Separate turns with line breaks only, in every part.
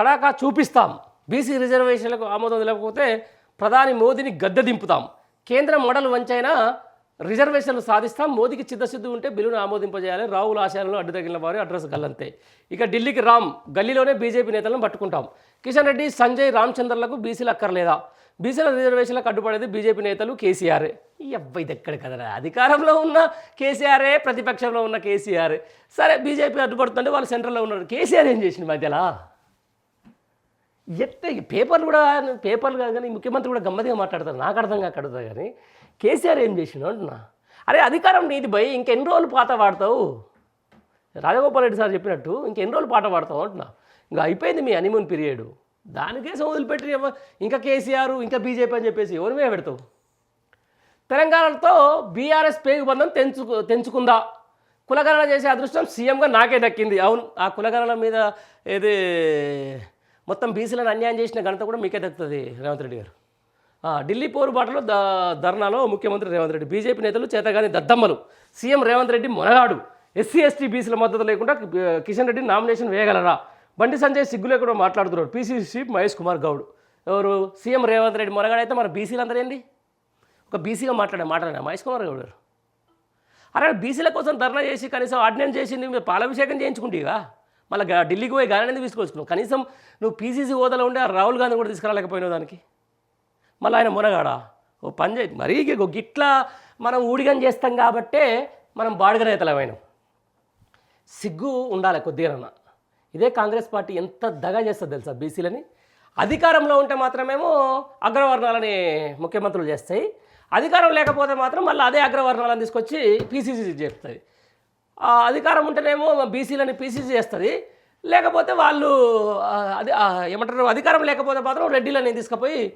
తడాకా చూపిస్తాం. బీసీ రిజర్వేషన్లకు ఆమోదం లేకపోతే ప్రధాని మోదీని గద్దె దింపుతాం. కేంద్రం మోడల్ వంచైనా రిజర్వేషన్లు సాధిస్తాం. మోదీకి చిత్తశుద్ధి ఉంటే బిల్లును ఆమోదింపజేయాలి. రావుల ఆశయాలను అడ్డు తగిలిన వారి అడ్రస్ గల్లంతే. ఇక ఢిల్లీకి రామ్ గల్లీలోనే బీజేపీ నేతలను పట్టుకుంటాం. కిషన్ రెడ్డి సంజయ్ రామచంద్రలకు బీసీలు అక్కర్లేదా? బీసీల రిజర్వేషన్లకు అడ్డుపడేది బీజేపీ నేతలు కేసీఆర్. ఈ అబ్బాయి ఎక్కడ కదరా? అధికారంలో ఉన్న కేసీఆరే ప్రతిపక్షంలో ఉన్న కేసీఆర్. సరే బీజేపీ అడ్డుపడుతుంటే వాళ్ళు సెంట్రల్లో ఉన్నారు. కేసీఆర్ ఏం చేసింది మధ్యలో? ఎట్లా పేపర్లు కూడా పేపర్లు కాదు కానీ ముఖ్యమంత్రి కూడా గమ్మతిగా మాట్లాడతారు. నాకు అర్థం కాక అడుగుతా కానీ కేసీఆర్ ఏం చేసినా అంటున్నా? అరే అధికారం నీది భయ్ ఇంకెన్ని రోజులు పాట పాడతావు? రాజగోపాల్ రెడ్డి సార్ చెప్పినట్టు ఇంకెన్ని రోజులు పాట పాడతావు అంటున్నా? ఇంకా అయిపోయింది మీ హనీమూన్ పీరియడ్ దానికేసం వదిలిపెట్టి ఇంకా కేసీఆర్ ఇంకా బీజేపీ అని చెప్పేసి ఎవరి మీద పెడతావు? తెలంగాణతో బీఆర్ఎస్ పేగు బంధం తెంచుకు తెంచుకుందా? కులగణన చేసే అదృష్టం సీఎంగా నాకే దక్కింది. అవును ఆ కులగణన మీద ఏది మొత్తం బీసీలను అన్యాయం చేసిన ఘనత కూడా మీకే దక్కుతుంది రేవంత్ రెడ్డి గారు. ఢిల్లీ పోరుబాటులో ద ధర్నాలో ముఖ్యమంత్రి రేవంత్ రెడ్డి. బీజేపీ నేతలు చేతగాని దద్దమ్మలు. CM Revanth Reddy Monagadu SC ST బీసీల మద్దతు లేకుండా కిషన్ రెడ్డి నామినేషన్ వేయగలరా? బండి సంజయ్ సిగ్గులే కూడా మాట్లాడుతున్నాడు. PCC chief Mahesh Kumar Goud. ఎవరు? సీఎం రేవంత్ రెడ్డి మొనగాడైతే మన బీసీలు అందరూ ఏంది? ఒక బీసీగా మాట్లాడే మాట్లాడినా? మహేష్ కుమార్ గౌడ్ గారు. అరే బీసీల కోసం ధర్నా చేసి కనీసం ఆర్డినెన్స్ చేసి పాలాభిషేకం చేయించుకుంటేగా మళ్ళీ ఢిల్లీకి పోయి గాలి అనేది తీసుకొచ్చుకున్నావు? కనీసం నువ్వు పీసీసీ హోదాలో ఉండే రాహుల్ గాంధీ కూడా తీసుకురాలేకపోయినావు దానికి. మళ్ళీ ఆయన మునగాడా? ఓ పని చేయి. మరీ గిట్లా మనం ఊడిగం చేస్తాం కాబట్టే మనం బాడుగ రైతులమైనాం సిగ్గు ఉండాలి కొద్దిగా ఇదే కాంగ్రెస్ పార్టీ ఎంత దగా చేస్తుంది తెలుసా బీసీలని? అధికారంలో ఉంటే మాత్రమేమో అగ్రవర్ణాలని ముఖ్యమంత్రులు చేస్తాయి. అధికారం లేకపోతే మాత్రం మళ్ళీ అదే అగ్రవర్ణాలను తీసుకొచ్చి పీసీసీ చేస్తుంది. అధికారం ఉంటేనేమో బీసీలని పీసీసీ చేస్తుంది. లేకపోతే వాళ్ళు అది ఏమంటారు అధికారం లేకపోతే మాత్రం రెడ్డిలని తీసుకుపోయి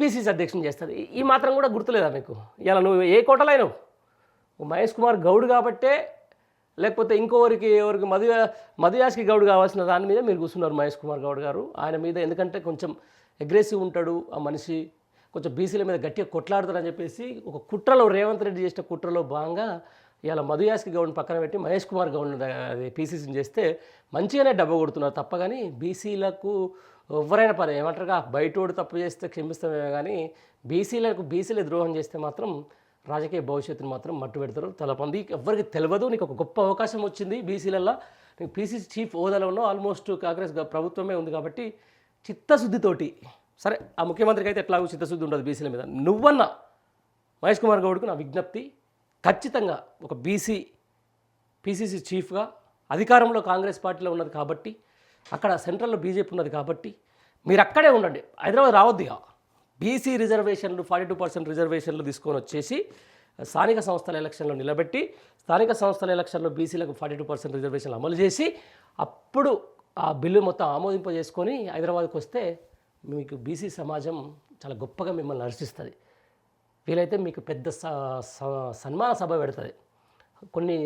పీసీసీ అధ్యక్షుని చేస్తుంది. ఈ- మాత్రం కూడా గుర్తులేదా మీకు? ఇలా నువ్వు ఏ కోటలైనవు? మహేష్ కుమార్ గౌడ్ కాబట్టే లేకపోతే ఇంకోవరికి ఎవరికి మధు మధుయాష్కి గౌడ్ కావాల్సిన దాని మీద మీరు కూర్చున్నారు మహేష్ కుమార్ గౌడ్ గారు. ఆయన మీద ఎందుకంటే కొంచెం అగ్రెసివ్ ఉంటాడు ఆ మనిషి. కొంచెం బీసీల మీద గట్టిగా కొట్లాడతారని చెప్పేసి ఒక కుట్రలో రేవంత్ రెడ్డి చేసిన కుట్రలో భాగంగా ఇలా మధుయాస్కి గౌడ్ని పక్కన పెట్టి మహేష్ కుమార్ గౌడ్ని అది పీసీసీని చేస్తే మంచిగానే డబ్బ కొడుతున్నారు తప్ప కానీ బీసీలకు ఎవరైనా పని ఏమంటారుగా బయటోడు తప్పు చేస్తే క్షమిస్తామే కానీ బీసీలకు బీసీలే ద్రోహం చేస్తే మాత్రం రాజకీయ భవిష్యత్తును మాత్రం మట్టు పెడతారు. తలపంది. ఎవరికి తెలియదు. నీకు ఒక గొప్ప అవకాశం వచ్చింది బీసీలల్లో. నీకు పీసీసీ చీఫ్ హోదాలో ఉన్నావు. ఆల్మోస్ట్ కాంగ్రెస్ ప్రభుత్వమే ఉంది కాబట్టి చిత్తశుద్ధితోటి సరే ఆ ముఖ్యమంత్రికి అయితే ఎట్లాగో చిత్తశుద్ధి ఉండదు బీసీల మీద. నువ్వన్నా మహేష్ కుమార్ గౌడ్కు నా విజ్ఞప్తి ఖచ్చితంగా ఒక బీసీ పీసీసీ చీఫ్గా అధికారంలో కాంగ్రెస్ పార్టీలో ఉన్నది కాబట్టి అక్కడ సెంట్రల్లో బీజేపీ ఉన్నది కాబట్టి మీరు అక్కడే ఉండండి. హైదరాబాద్ రావద్దు బీసీ రిజర్వేషన్లు ఫార్టీ టూ పర్సెంట్ రిజర్వేషన్లు తీసుకొని వచ్చేసి స్థానిక సంస్థల ఎలక్షన్లో నిలబెట్టి స్థానిక సంస్థల ఎలక్షన్లో బీసీలకు ఫార్టీ టూ పర్సెంట్ రిజర్వేషన్లు అమలు చేసి అప్పుడు ఆ బిల్లు మొత్తం ఆమోదింపజేసుకొని హైదరాబాద్కి వస్తే మీకు బీసీ సమాజం చాలా గొప్పగా మిమ్మల్ని నర్శిస్తుంది వీలైతే మీకు పెద్ద స- స- సన్మాన సభ పెడుతుంది. కొన్ని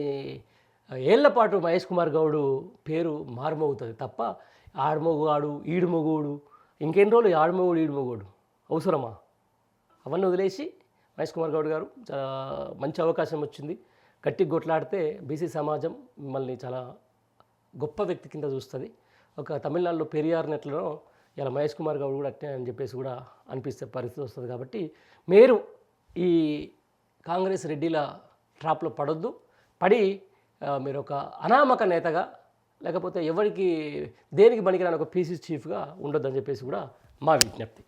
ఏళ్ళ పాటు మహేష్ కుమార్ గౌడు పేరు మారుమోగుతుంది తప్ప ఆడమొగువాడు ఈడుమొగుడు ఇంకెన్ని రోజులు ఆడమొగుడు ఈడుమొగుడు? అవసరమా? అవన్నీ వదిలేసి మహేష్ కుమార్ గౌడ్ గారు చాలా మంచి అవకాశం వచ్చింది. గట్టి కొట్లాడితే బీసీ సమాజం మిమ్మల్ని చాలా గొప్ప వ్యక్తి కింద చూస్తుంది. ఒక తమిళనాడులో పెరియార్ నెట్లలో ఇలా మహేష్ కుమార్ గౌడ్ కూడా అట్టే అని చెప్పేసి కూడా అనిపిస్తే పరిస్థితి వస్తుంది కాబట్టి మీరు ఈ కాంగ్రెస్ రెడ్డిల ట్రాప్లో పడొద్దు. పడి మీరు ఒక అనామక నేతగా లేకపోతే ఎవరికి దేనికి పనికిరాని ఒక పీసీ చీఫ్గా ఉండొద్దని చెప్పేసి కూడా మా విజ్ఞప్తి.